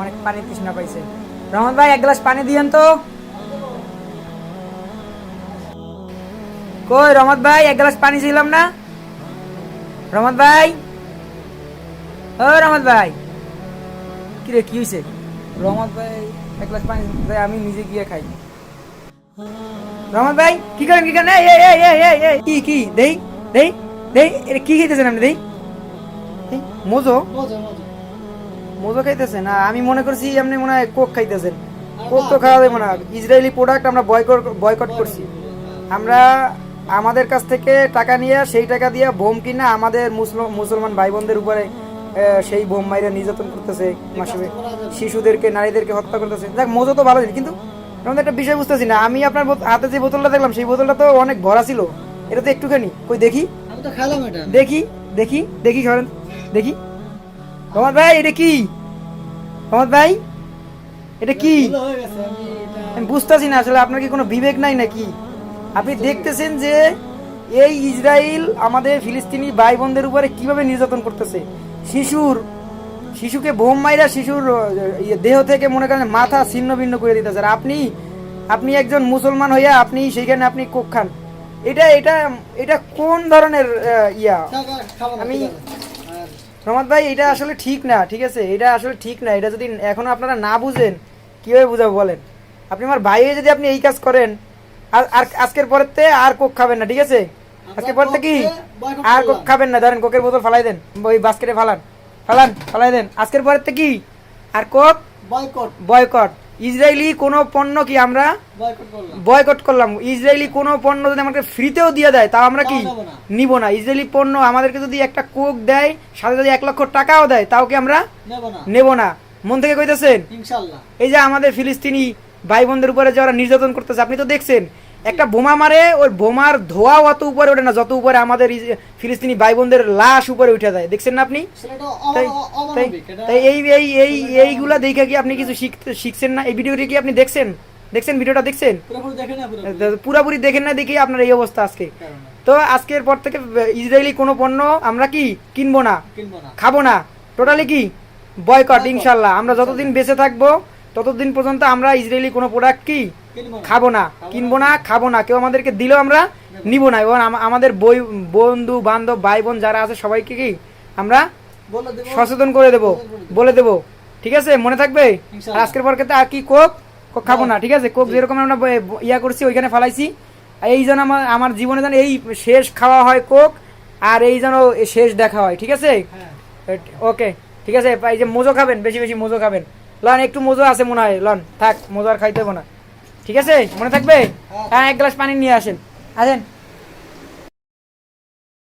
অনেক পানি তৃষ্ণা পাইছে। রহমত ভাই এক গ্লাস পানি দিয়েন তো। কই রহমত ভাই এক গ্লাস পানি ছিলাম না? রহমত ভাই? ও রহমত ভাই। কি রে কি হয়েছে রহমত ভাই এক গ্লাস পানি দেয়, আমি নিজে গিয়ে খাই। রহমত ভাই কি করেন কি করেন? এই, এই, এই, এই, এই, কি কি? দেই দেই দেই এটা কি খাইতেছেন আপনি দেই? এই, মোজো মোজো। খাইতেছেন? আর আমি মনে করছি আপনি মনে হয় কোক খাইতেছেন। কোক তো খাওয়া যাবে না। ইসরায়েলি প্রোডাক্ট আমরা বয়কট বয়কট করছি। আমরা আমাদের কাছ থেকে টাকা নিয়ে সেই টাকা দিয়ে বোম কিনা আমাদের মুসলমান মুসলমান ভাই বোনদের উপরে সেই বোম মাইরা নির্যাতন করতেছে মাসে। শিশুদেরকে নারীদেরকে হত্যা করতেছে। দেখ মোজো তো ভালো কিন্তু আমি তো একটা বিষয় বুঝতেছি না। আমি আপনার হাতে যে বোতলটা দেখলাম সেই বোতলটা তো অনেক ভরা ছিল। এটা তো একটুখানি কই দেখি? দেখি দেখি দেখি সরেন দেখি। রহমত ভাই এটা কি? রহমত ভাই এটা কি? আমি বুঝতেছি না আসলে আপনার কি কোনো বিবেক নাই নাকি? আপনি দেখতেছেন যে এই ইসরায়েল আমাদের ফিলিস্তিনি ভাই বোনদের উপরে কীভাবে নির্যাতন করতেছে? শিশুর শিশুকে বোম মাইরা শিশুর ইয়ে দেহ থেকে মনে করেন মাথা ছিন্ন ভিন্ন করে দিতেছে। আর আপনি আপনি একজন মুসলমান হইয়া আপনি সেইখানে আপনি কোক খান। এটা এটা এটা কোন ধরনের ইয়া? আমি- রহমত ভাই এটা আসলে ঠিক না ঠিক আছে? এটা আসলে ঠিক না। এটা যদি এখনও আপনারা না বুঝেন কীভাবে বুঝাবো বলেন? আপনি আমার ভাই যদি আপনি এই কাজ করেন আর আর আজকের পরের থেকে আর কোক খাবেন না ঠিক আছে? আজকের পরেতে কি? আর কোক খাবেন না ধরেন কোকের বোতল ফালাই দেন ওই বাস্কেটে ফালান ফালান ফালাই দেন। আজকের পরের থেকে কি? আর কোক? বয়কট বয়কট ইসরায়েলি কোনো পণ্য কি আমরা বয়কট করলাম। ইসরায়েলি কোনো পণ্য যদি আমাকে ফ্রিতেও দিয়ে দেয় তাও আমরা কি তাও নেব না। নিব না। ইসরায়েলি পণ্য আমাদেরকে যদি একটা কোক দেয় সাথে যদি এক লক্ষ টাকাও দেয় তাও কি আমরা নেব না। মন থেকে কইতেছেন? এই যে আমাদের ফিলিস্তিনি ভাই বোনদের উপরে যারা নির্যাতন করতেছে আপনি তো দেখছেন একটা বোমা মারে ওই বোমার ধোঁয়াও অত উপরে ওঠে না যত উপরে আমাদের ফিলিস্তিনি ভাই বোনদের লাশ উপরে উঠে যায়। দেখছেন না আপনি? তাই এই এই এই এইগুলা দেখে কি আপনি কিছু শিখছেন না? এই ভিডিওটি কি আপনি দেখছেন? দেখছেন ভিডিওটা দেখছেন? পুরোপুরি দেখেন না দেখি আপনার এই অবস্থা আজকে। তো আজকের পর থেকে ইসরায়েলি কোনো পণ্য আমরা কি কিনবো না? কিনবো না। খাব না। টোটালি কি? বয়কট ইনশাল্লাহ। আমরা যতদিন বেঁচে থাকব ততদিন পর্যন্ত আমরা ইসরায়েলি কোনো প্রোডাক্ট কি খাব না কিনবো না খাব না। কেউ আমাদেরকে দিলেও আমরা নিব না। এবং আমাদের বই বন্ধু বান্ধব ভাই বোন যারা আছে সবাইকে কি আমরা সচেতন করে দেব বলে দেব। ঠিক আছে? মনে থাকবে? আর আজকের পর ক্ষেত্রে আর কি কোক? কোক খাব না ঠিক আছে? কোক যেরকম আমরা ইয়া করছি ওইখানে ফালাইছি। এই যেন আমার আমার জীবনে যেন এই শেষ খাওয়া হয় কোক আর এই যেন শেষ দেখা হয় ঠিক আছে? হ্যাঁ। ওকে ঠিক আছে? এই যে মোজো খাবেন বেশি বেশি মোজো খাবেন। লন একটু মজা আছে মনে হয়। লন থাক মজার আর খাইতে হব না। ঠিক আছে? মনে থাকবে? হ্যাঁ এক গ্লাস পানি নিয়ে আসেন। আসেন।